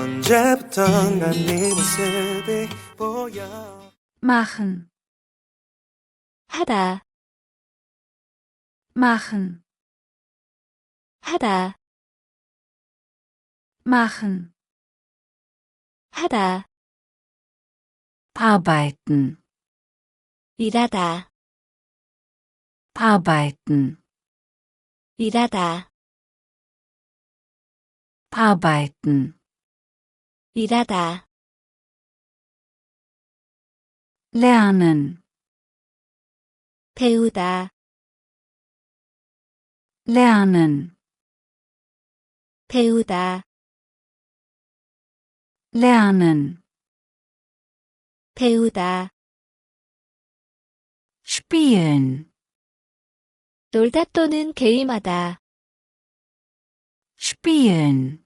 언제부턴가 네 모습이 보여 machen, 하다, machen, 하다, machen, 하다, arbeiten, 일하다, arbeiten, 일하다, arbeiten, 일하다, lernen, 배우다, lernen, 배우다, lernen, 배우다, spielen, 놀다 또는 게임하다, spielen,